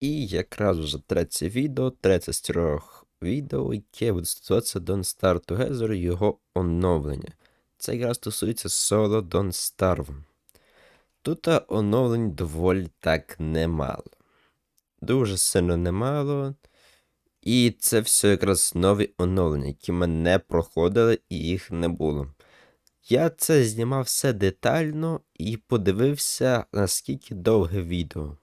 І якраз вже третє відео, третє з трьох відео, яке буде стосуватися Don't Starve Together і його оновлення. Це якраз стосується соло Don't Starve. Тут оновлень доволі так немало. Дуже сильно немало. І це все якраз нові оновлення, які ми не проходили і їх не було. Я це знімав все детально і подивився, наскільки довге відео.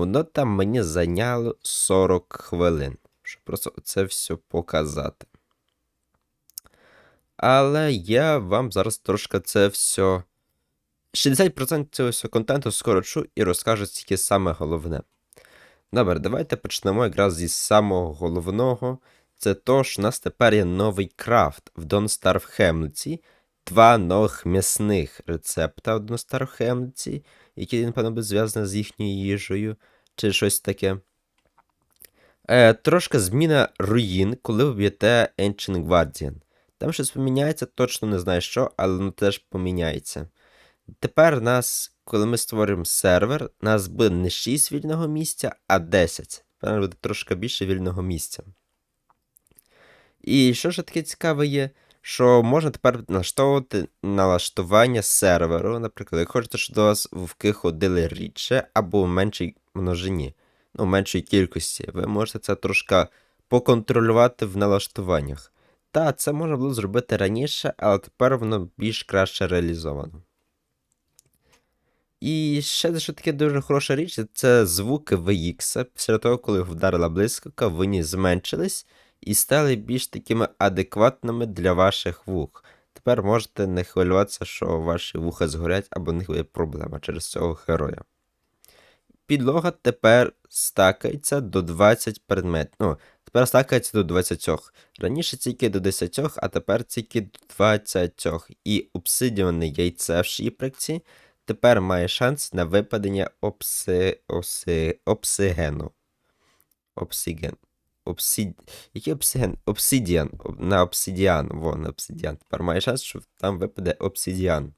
Воно там мені зайняло 40 хвилин, щоб просто це все показати. Але я вам зараз трошки це все. 60% цього всього контенту скорочу і розкажу тільки саме головне. Добре, давайте почнемо якраз зі самого головного. Це то, що у нас тепер є новий крафт в Don't Starve Хемниці. Два нових м'ясних рецепта в Хемниці, які, напевно, будуть зв'язані з їхньою їжею, чи щось таке. Е, Трошки зміна руїн, коли ви б'єте Ancient Guardian. Там щось поміняється, точно не знаю що, але воно теж поміняється. Тепер нас, коли ми створюємо сервер, нас буде не 6 вільного місця, а 10. Тепер буде трошки більше вільного місця. І що ж таке цікаве є, що можна тепер налаштовувати налаштування серверу. Наприклад, як хочете, щоб до вас вовки ходили рідше або в меншій множині, ну, в меншій кількості. Ви можете це трошки поконтролювати в налаштуваннях. Та, це можна було зробити раніше, але тепер воно більш краще реалізовано. І ще що таке дуже хороша річ, це звуки VX. Після того, коли вдарила блискавка, вони зменшились і стали більш такими адекватними для ваших вух. Тепер можете не хвилюватися, що ваші вуха згорять або в них буде проблема через цього героя. Підлога тепер стакається до 20 предметів. Ну, тепер стакається до 20. Раніше тільки до 10, а тепер тільки до 20. І обсидіане яйце в шіприкці тепер має шанс на випадення обси... Обси... обсигену. Обсиген. Обсид... Який обсиген? Обсидіан. На обсидіан. Вон, обсидіан. Тепер має шанс, що там випаде обсидіан.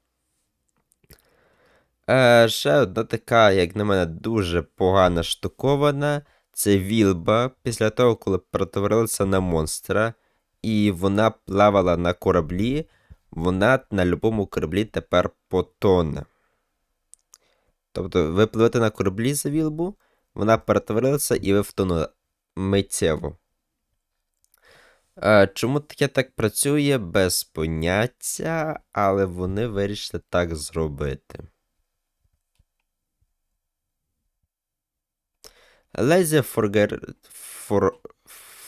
Е, Ще одна така, як на мене, дуже погана штукована. Це вілба після того, коли перетворилася на монстра, і вона плавала на кораблі, вона на будь-якому кораблі тепер потоне. Тобто ви пливете на кораблі за вілбу, вона перетворилася і ви втонули миттєво. Е, Чому таке так працює без поняття, але вони вирішили так зробити. Lazy. For...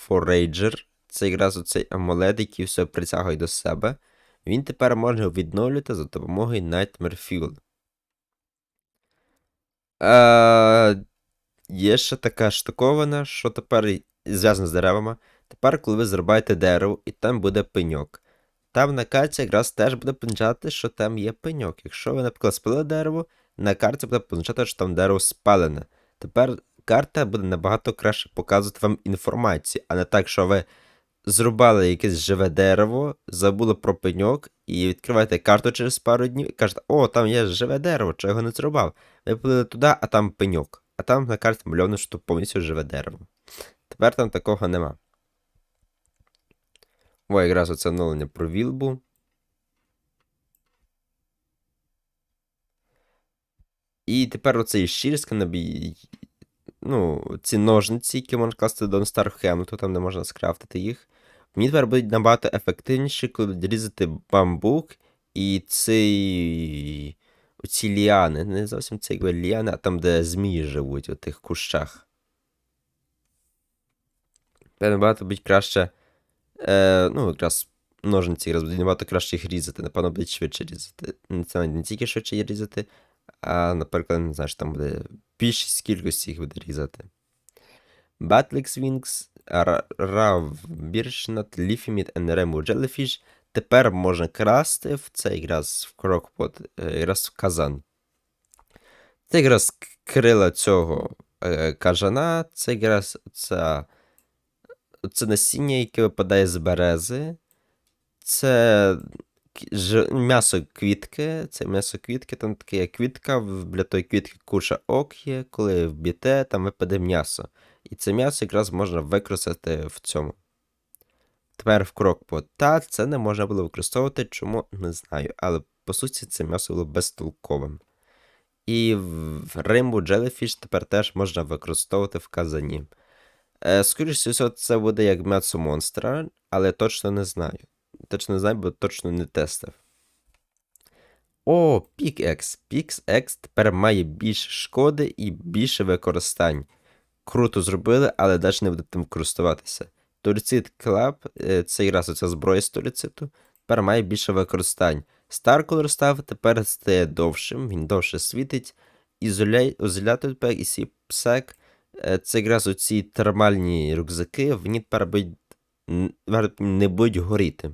Forager це якраз оцей амулет, який все притягує до себе. Він тепер може відновлювати за допомогою Nightmare Fuel. Е, Є ще така штукована, що тепер зв'язана з деревами. Тепер, коли ви зрубаєте дерево, і там буде пеньок. Там на карті якраз теж буде позначати, що там є пеньок. Якщо ви, наприклад, спалили дерево, на карті буде позначати, що там дерево спалене. Тепер карта буде набагато краще показувати вам інформацію, а не так, що ви зрубали якесь живе дерево, забули про пеньок, і відкриваєте карту через пару днів і кажете, о, там є живе дерево, чого його не зрубав. Ви плили туди, а там пеньок. А там на карті мальовано, що повністю живе дерево. Тепер там такого нема. О, якраз оце оновлення про вілбу. І тепер оцей щільська набій. Ну, ці ножниці, які можна класти до Стархем, то там не можна скрафтити їх. Мені тепер будуть набагато ефективніше, коли різати бамбук і цей. Оці ліани. Не зовсім якби ліани, а там, де змії живуть, у тих кущах. Набагато будуть краще. Е, Ну, якраз ножниці якраз будуть набагато краще їх різати, напевно, будуть швидше різати. Це не тільки швидше їх різати, а, наприклад, не знаю, що там буде більшість кількості їх буде різати. Batlix Wings, Rav Birchnut, Leafy and Remu Jellyfish тепер можна красти в цей якраз в крокпот, якраз в казан. Це якраз крила цього е, кажана, це якраз це, це насіння, яке випадає з берези. Це ж- м'ясо квітки, це м'ясо квітки, там таке є квітка, біля тої квітки куша ок є, коли вб'єте, там випаде м'ясо. І це м'ясо якраз можна використати в цьому. Тепер в крок по та це не можна було використовувати, чому не знаю. Але по суті це м'ясо було безтолковим. І в Rainbow Jellyfish тепер теж можна використовувати в казані. Е, скоріше всього, це буде як м'ясо монстра, але точно не знаю. Точно не знаю, бо точно не тестив. О, PicX. PicX тепер має більше шкоди і більше використань. Круто зробили, але навіть не будете тим користуватися. Турцит Club, е, це якраз оця зброя з турциту, тепер має більше використань. Star став тепер стає довшим, він довше світить. Ізолятор тепер і сіпсек. Е, Це якраз оці термальні рюкзаки, вони тепер не будуть горіти.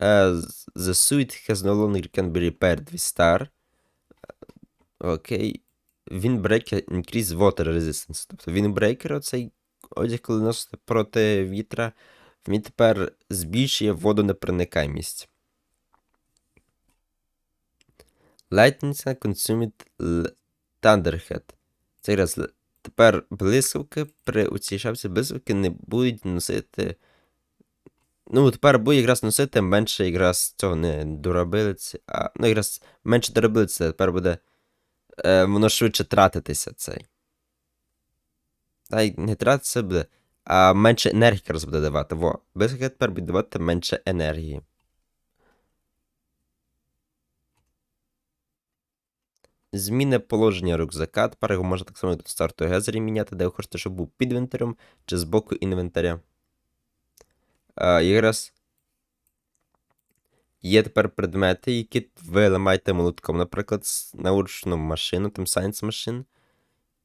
Е, The suit has no longer can be repaired with star. Окей. Windbreaker increase water resistance. Тобто Windbreaker, оцей одяг, коли носите проти вітра, він тепер збільшує водонепроникаємість. Lightning consumed Thunderhead. Це якраз л- тепер блискавки при у цій шапці блискавки не будуть носити. Ну, тепер буде якраз носити менше якраз цього не дурабилиці, а ну якраз менше дурабилиці, тепер буде е, воно швидше тратитися цей. Та й не тратитися буде, а менше енергії якраз буде давати. Во, блискавки тепер буде давати менше енергії. Зміни положення рюкзака. Тепер його можна так само до старту гезері міняти, де ви хочете, щоб був під інвентарем чи з боку інвентаря. А, якраз є тепер предмети, які ви ламаєте молотком, наприклад, научну машину, там Science Machine.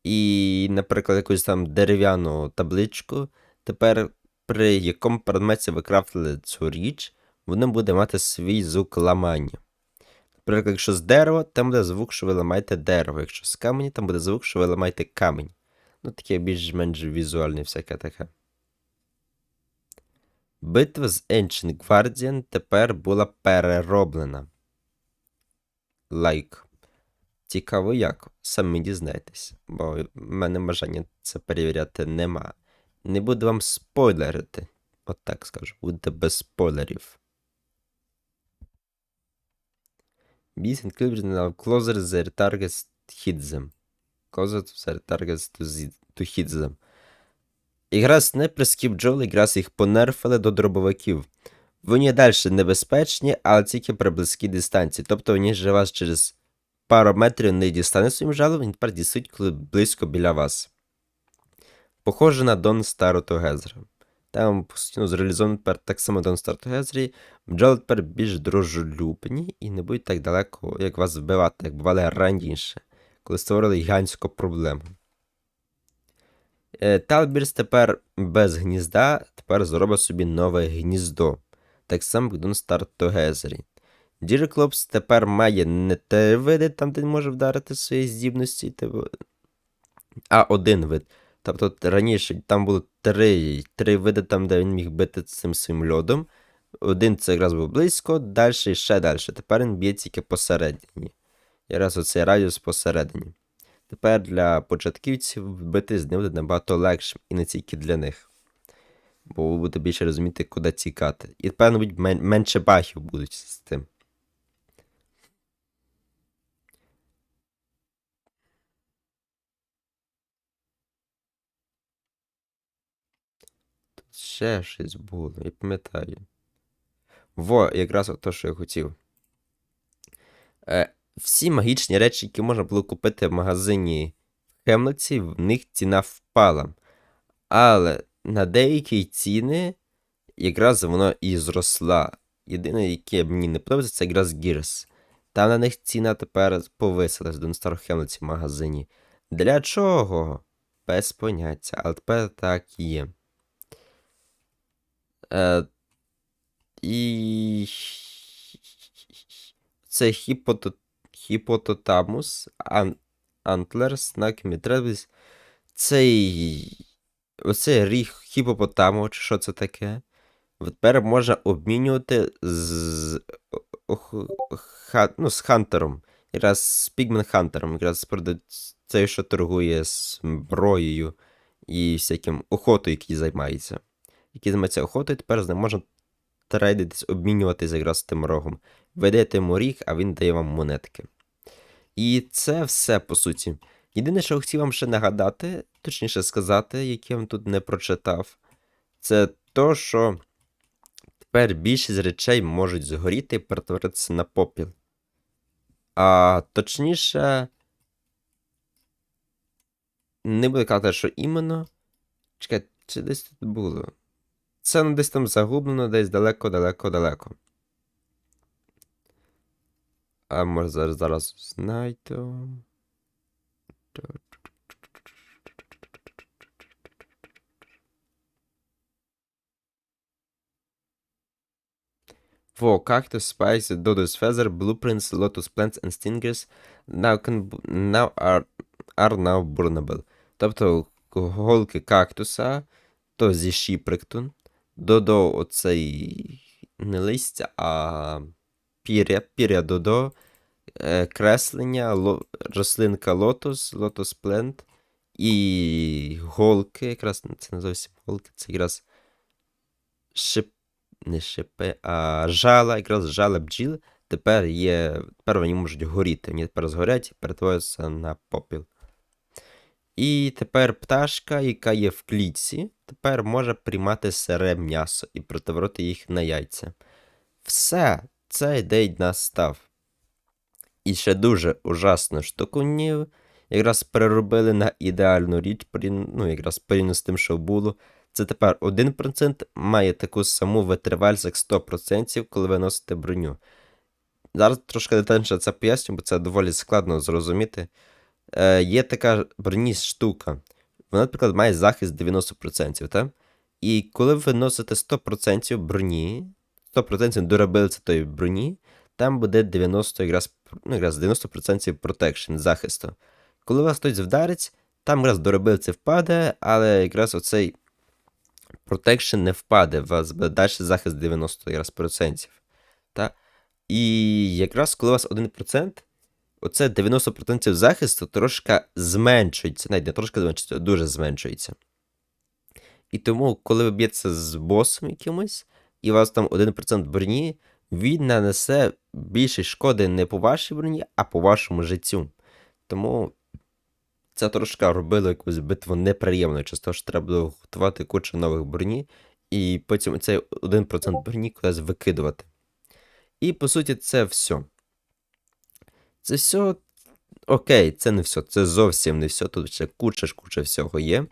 І, наприклад, якусь там дерев'яну табличку. Тепер при якому предметі ви крафтили цю річ, воно буде мати свій звук ламання. Наприклад, якщо з дерева, там буде звук, що ви ламаєте дерево. Якщо з камені, там буде звук, що ви ламаєте камінь. Ну, таке більш-менш візуальне всяке таке. Битва з Ancient Guardian тепер була перероблена. Лайк. Цікаво як. Самі дізнаєтесь, бо в мене бажання це перевіряти нема. Не буду вам спойлерити. От так скажу, буде без спойлерів. Bees encrypted now closer their targets hit them. Closer their targets to, zi- to hit them. Не при бджол, якраз їх понерфили до дробовиків. Вони далі небезпечні, але тільки при близькій дистанції. Тобто вони ж вас через пару метрів не дістане своїм жалом, вони тепер дістають, коли близько біля вас. Похоже на Дон Стару Тогезра. Там постійно зреалізовано тепер так само Дон Стару Тогезрі. Бджоли тепер більш дружелюбні і не будуть так далеко, як вас вбивати, як бували раніше, коли створили гігантську проблему. Е, Талбірс тепер без гнізда, тепер зробить собі нове гніздо. Так само, як Дон Тогезрі. Дірклопс тепер має не те види, там, де може вдарити свої здібності, типу, а один вид. Тобто раніше там було три, три види, там, де він міг бити цим своїм льодом. Один це якраз був близько, далі і ще далі. Тепер він б'є тільки посередині. Якраз оцей радіус посередині. Тепер для початківців бити з ним буде набагато легше, і не тільки для них. Бо ви будете більше розуміти, куди тікати. І певно менше бахів будуть з тим. Ще щось було, я пам'ятаю. Во, якраз те, що я хотів. Е, всі магічні речі, які можна було купити в магазині в Хемлоці, в них ціна впала. Але на деякі ціни якраз воно і зросла. Єдине, яке мені не подобається, це якраз Gears. Там на них ціна тепер повисилась до старого Хемлоці в магазині. Для чого? Без поняття, але тепер так є. Е, і це хіпото... хіпототамус, ан... антлерс, накмітребіс. Цей. Оцей ріг хіпопотаму, чи що це таке? Тепер можна обмінювати з ну, з Хантером. Якраз з Пігмен Хантером, якраз цей, що торгує зброєю і всяким охотою, який займається. Який займається охотою, тепер з ним можна трейдитись, обмінюватись якраз з тим рогом. Ви даєте йому ріг, а він дає вам монетки. І це все по суті. Єдине, що хотів вам ще нагадати, точніше сказати, яке я вам тут не прочитав, це то, що тепер більшість речей можуть згоріти і перетворитися на попіл. А точніше, не буду казати, що іменно. Чекай, чи десь тут було? Це десь там загублено, десь далеко-далеко-далеко. А може зараз зараз знайду. Во, Cactus, Spice, Dodo's Feather, Blueprints, Lotus Plants and Stingers now, can, now are, are now burnable. Тобто голки кактуса, то зі Шіприктон, Додо оцей не листя, а піря, піря Додо, е, креслення, ло, рослинка лотос, лотос плент і голки, якраз це не зовсім голки, це якраз шип, не шипи, а жала, якраз жала бджіл. Тепер є. Тепер вони можуть горіти. Вони тепер згорять і перетворюються на попіл. І тепер пташка, яка є в клітці, тепер може приймати сире м'ясо і перетворити їх на яйця. Все, цей день настав. І ще дуже ужасну штуку нів, якраз переробили на ідеальну річ, ну, якраз порівняно з тим, що було. Це тепер 1% має таку саму витривальність, як 100%, коли ви носите броню. Зараз трошки детальніше це поясню, бо це доволі складно зрозуміти. Е, Є така броність штука. Вона, наприклад, має захист 90%. так? І коли ви носите 100% броні, 100% дурабилиця тої броні, там буде 90 якраз, ну, якраз 90% протекшн, захисту. Коли вас хтось вдарить, там якраз дурабилиця впаде, але якраз оцей протекшн не впаде, у вас буде далі захист 90 якраз процентів. Та? І якраз коли у вас 1%, оце 90% захисту трошки зменшується. Навіть не трошки зменшується, а дуже зменшується. І тому, коли ви б'єтеся з босом якимось, і у вас там 1% броні, він нанесе більше шкоди не по вашій броні, а по вашому життю. Тому це трошки робило якусь битву неприємною, через що треба було готувати кучу нових броні, і потім цей 1% броні кудись викидувати. І по суті, це все. Це все. Окей, це не все. Це зовсім не все. Тут ще куча-куча всього є.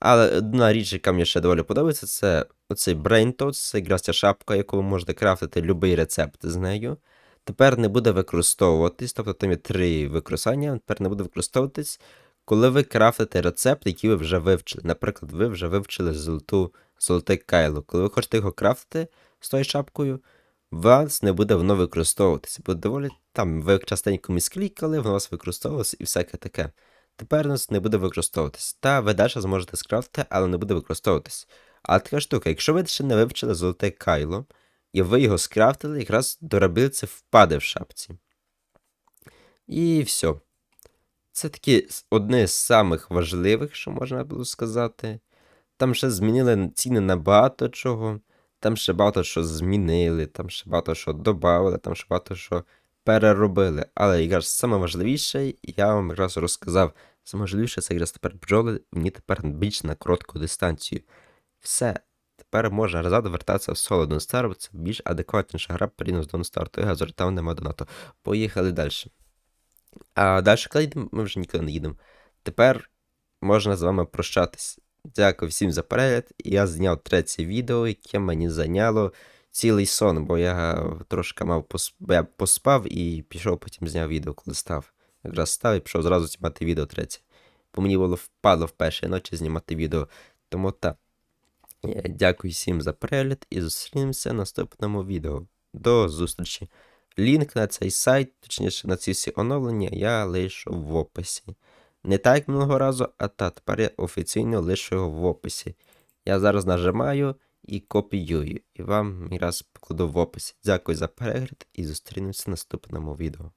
Але одна річ, яка мені ще доволі подобається, це оцей Brain Tots, це якраз ця шапка, яку ви можете крафтити будь-який рецепт з нею. Тепер не буде використовуватись, тобто там є три використання, тепер не буде використовуватись, коли ви крафтите рецепт, який ви вже вивчили. Наприклад, ви вже вивчили золоту, золоте кайло. Коли ви хочете його крафтити з тою шапкою, вас не буде воно використовуватися. Бо доволі там ви частенько місклікали, воно вас використовувалося і всяке таке. Тепер нас не буде використовуватись. Та ви далі зможете скрафтити, але не буде використовуватись. А така штука, якщо ви ще не вивчили золоте кайло, і ви його скрафтили, якраз до це впаде в шапці. І все. Це такі одне з самих важливих, що можна було сказати. Там ще змінили ціни на багато чого. Там ще багато що змінили, там ще багато що додали, там ще багато що переробили. Але якраз саме важливіше, я вам якраз розказав. Саме важливіше це якраз тепер бджоли, мені тепер більш на коротку дистанцію. Все. Тепер можна назад вертатися в Solid Star, це більш адекватніша гра порівняно з Start, і газор там нема донату. Поїхали далі. А далі, коли ми вже ніколи не їдемо. Тепер можна з вами прощатись. Дякую всім за перегляд. Я зняв третє відео, яке мені зайняло цілий сон, бо я трошки мав посп... я поспав і пішов, потім зняв відео, коли став. Якраз став і пішов зразу знімати відео третє. Бо мені було впало в першій ночі знімати відео. Тому так. Дякую всім за перегляд і зустрінемося в наступному відео. До зустрічі! Лінк на цей сайт, точніше на ці всі оновлення, я лишу в описі. Не так як минулого разу, а та тепер я офіційно лишу його в описі. Я зараз нажимаю і копіюю. І вам мій раз покладу в описі. Дякую за перегляд і зустрінемося в наступному відео.